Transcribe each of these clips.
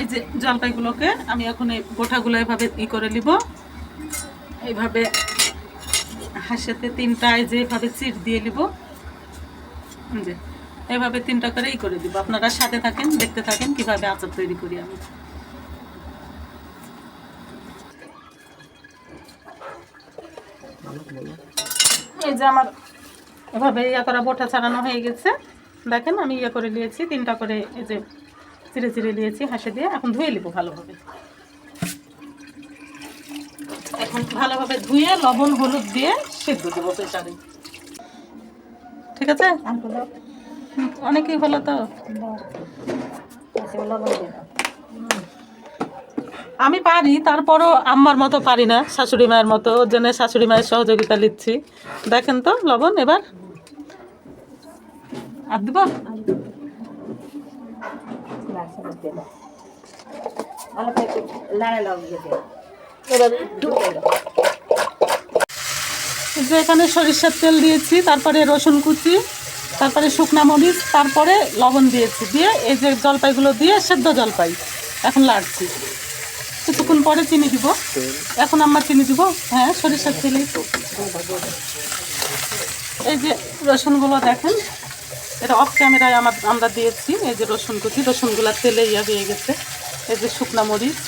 এই যে জলপাইগুলোকে আমি এখন এই গোটাগুলো এভাবে ই করে নিব। এইভাবে হাসেতে তিনটা এই যে এভাবে চিট দিয়ে নিব। যে, এভাবে তিনটা করে ই করে দিব। আপনারা সাথে থাকেন, দেখতে থাকেন, কীভাবে আচার তৈরি করি আমি। এই যে আমার এভাবে ইয়া করা বোটা ছাড়ানো হয়ে গেছে। দেখেন আমি ইয়ে করে নিয়েছি, তিনটা করে এই যে চিড়ে চিড়ে নিয়েছি, হাসে দিয়ে এখন ধুয়ে নিব ভালোভাবে। এখন ভালোভাবে ধুয়ে লবণ, হলুদ দিয়ে সেদ্ধ দেবো প্রেসারে। ঠিক আছে? অনেকেই হলো তো? আমি পারি, তারপরও আম্মার মতো পারি না, শাশুড়ি মায়ের মতো। ওর জন্য শাশুড়ি মায়ের সহযোগিতা নিচ্ছি। দেখেন তো লবণ এবার। আর দিব? যে এখানে সরিষার তেল দিয়েছি, তারপরে রসুন কুচি, তারপরে শুকনা মরিচ, তারপরে লবণ দিয়েছি। দিয়ে এই যে জলপাইগুলো দিয়ে সেদ্ধ জলপাই। এখন লাড়ছি। কিছুক্ষণ পরে চিনি দিব। এখন আমরা চিনি দিব হ্যাঁ সরিষার তেলেই তো এই যে রসুনগুলো দেখেন এটা অফ ক্যামেরায় আমার, আমরা দিয়েছি, এই যে রসুন কুচি, রসুনগুলো তেলে ইয়া হয়ে গেছে, এই যে শুকনা মরিচ।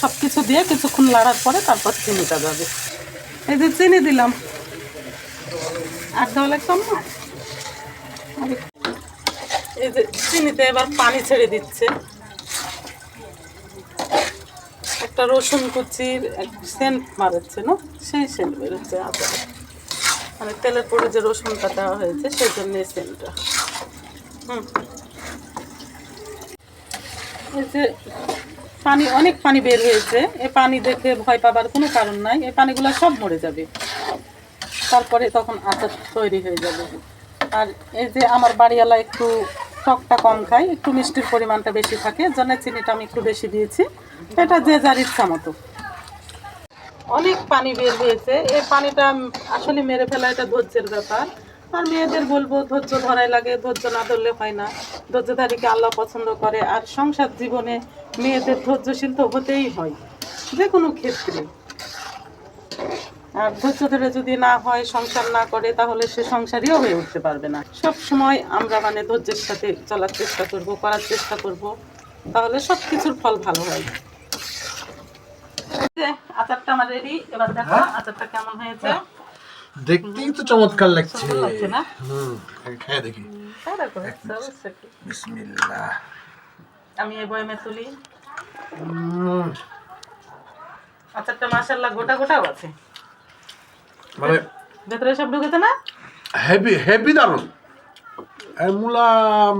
সব কিছু দিয়ে কিছুক্ষণ লাড়ার পরে তারপর চিনিটা যাবে এই যে চিনি দিলাম। আর দেওয়া লাগতাম না? এই যে চিনিতে এবার পানি ছেড়ে দিচ্ছে। একটা রসুন কুচির সেন্ট মারাচ্ছে, না? সেই সেন্ট বেরোচ্ছে আদা মানে তেলের পরে যে রসুনটা দেওয়া হয়েছে, সেই জন্য এই সেন্টটা হুম। এই যে পানি, অনেক পানি বের হয়েছে। এই পানি দেখে ভয় পাবার কোনো কারণ নাই। এই পানিগুলো সব মরে যাবে। তারপরে তখন আচার তৈরি হয়ে যাবে। আর এই যে আমার বাড়িওয়ালা একটু টকটা কম খায়, একটু মিষ্টির পরিমাণটা বেশি থাকে জন্য চিনিটা আমি একটু বেশি দিয়েছি। এটা যে যার ইচ্ছা মতো। অনেক পানি বের হয়েছে। এই পানিটা আসলে মেরে ফেলা এটা ধৈর্যের ব্যাপার। আর মেয়েদের বলব, ধৈর্য ধরাই লাগে, ধৈর্য না ধরলে হয় না। ধৈর্যধারীকে আল্লাহ পছন্দ করে। আর সংসার জীবনে মেয়েদের ধৈর্যশীল তো হতেই হয় যে কোনো ক্ষেত্রে। আর ধৈর্য ধরে যদি না হয়, সংসার না করে, তাহলে সে সংসারীও হয়ে উঠতে পারবে না। সব সময় আমরা মানে ধৈর্যের সাথে চলার চেষ্টা করব, করার চেষ্টা করব, তাহলে সব কিছুর ফল ভালো হয়। আচারটা আমার রেডি এবার দেখো আচারটা কেমন হয়েছে। দেখতেই তো চমৎকার লাগছে। হুম খেয়ে দেখি। বিসমিল্লাহ। আমি এই বয়মে তুলি। আচারটা মাসাল্লাহ গোটা গোটাও আছে। মানে ভেতরে সব ঢুকেছে না? হেভি হেভি আর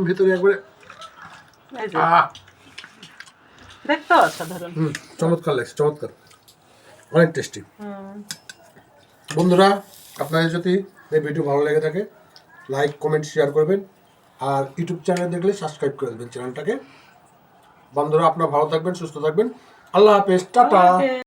ভিতরে একবারে অসাধারণ। চমৎকার লাগছে চমৎকার। অনেক টেস্টি বন্ধুরা, আপনাদের যদি এই ভিডিও ভালো লেগে থাকে লাইক কমেন্ট শেয়ার করবেন। আর ইউটিউব চ্যানেল দেখলে সাবস্ক্রাইব করে দেবেন চ্যানেলটাকে বন্ধুরা, আপনারা ভালো থাকবেন, সুস্থ থাকবেন। আল্লাহ হাফেজ, টাটা.